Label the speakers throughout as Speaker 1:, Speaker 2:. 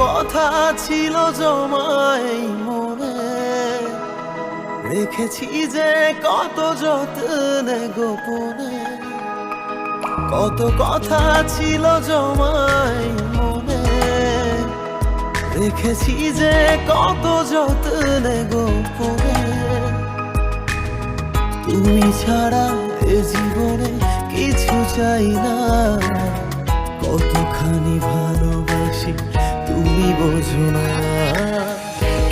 Speaker 1: কথা ছিল জমাই মনে। রেখেছি যে কত যত্নে গোপনে, কত কথা ছিল জমাই মনে। রেখেছি যে কত যত্নে গোপনে, তুমি ছাড়া এ জীবনে কিছু চাই না। কতখানি ভালোবাসি তুমি বোঝো না।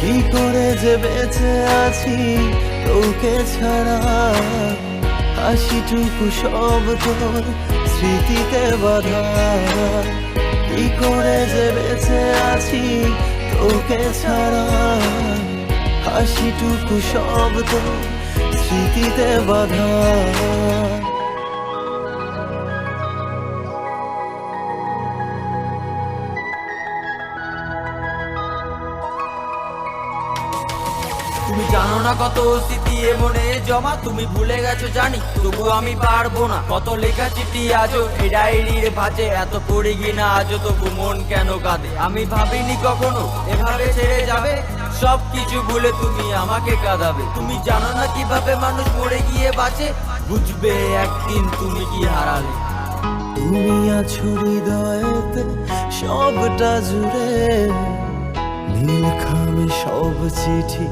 Speaker 1: কি করে যে বেঁচে আছি তোকে ছাড়া? হাসিটুকু সব তোর স্মৃতিতে বাধা। কি করে যে বেঁচে আছি তোকে ছাড়া? হাসিটুকু সব তোর স্মৃতিতে বাধা।
Speaker 2: তুমি জানো না কত স্মৃতি এ মনে জমা, তুমি ভুলে গেছো জানি তবু আমি পারব না। কত লেখা চিঠি আজও এই ডায়েরির ভাজে, এত পড়ে গি না আজও তবু মন কেন কাঁদে? আমি ভাবিনি কখনো এভাবে ছেড়ে যাবে সব কিছু ভুলে তুমি আমাকে কাঁদাবে। তুমি জানো না কীভাবে মানুষ মরে গিয়ে বাঁচে, বুঝবে একদিন তুমি কি হারালে।
Speaker 1: তুমি আছো হৃদয়েতে, সবটা জুড়ে, নীল খামে সব চিঠি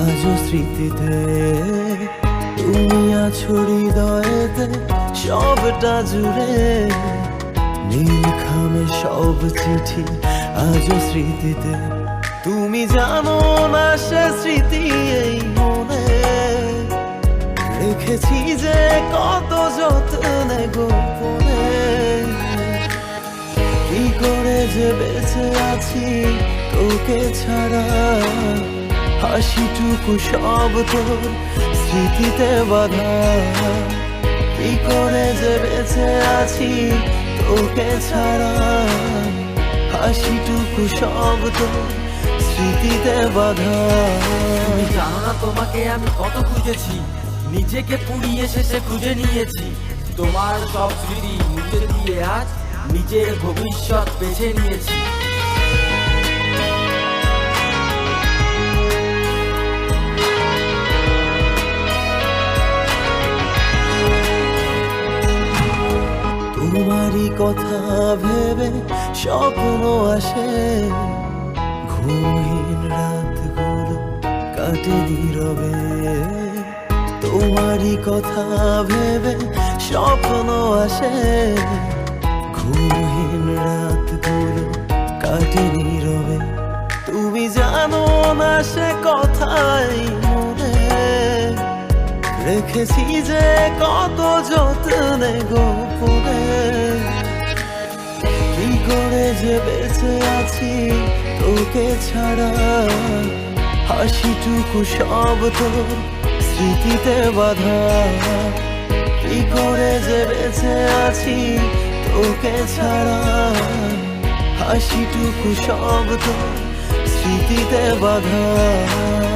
Speaker 1: আজও স্মৃতিতে তুমি আছো হৃদয়েতে, সবটা জুড়ে। নীল খামে সব চিঠি আজও স্মৃতিতে। তুমি জানো না সে স্মৃতি এই মনে। রেখেছি যে কত যত্নে গোপনে। কি করে যে বেঁচে আছি তোকে ছাড়া? হাসিটুকু সব তোর স্মৃতিতে বাধা। কি করে যে বেঁচে আছি তোকে ছাড়া। হাসিটুকু সব তোর স্মৃতিতে বাধা।
Speaker 2: জানো না তোমাকে আমি কত খুঁজেছি, নিজেকে পুড়িয়ে শেষে খুঁজে নিয়েছি। তোমার সব স্মৃতি মুছে দিয়ে আজ নিজের ভবিষ্যৎ বেছে নিয়েছি।
Speaker 1: তোমারই কথা ভেবে স্বপ্ন আসে। ঘুমহীন রাতগুলো কাটে নীরবে। তোমারই কথা ভেবে স্বপ্ন আসে। ঘুমহীন রাতগুলো কাটে নীরবে। তুমি জানো না সে কথাই মনে। রেখেছি যে কত যত্নে গোপনে করে যে বেঁচে আছি, তোকে ছাড়া হাসিটুকু সব তোর স্মৃতিতে বাধা। কি করে যে বেঁচে আছি, তোকে ছাড়া হাসিটুকু সব তোর স্মৃতিতে বাধা।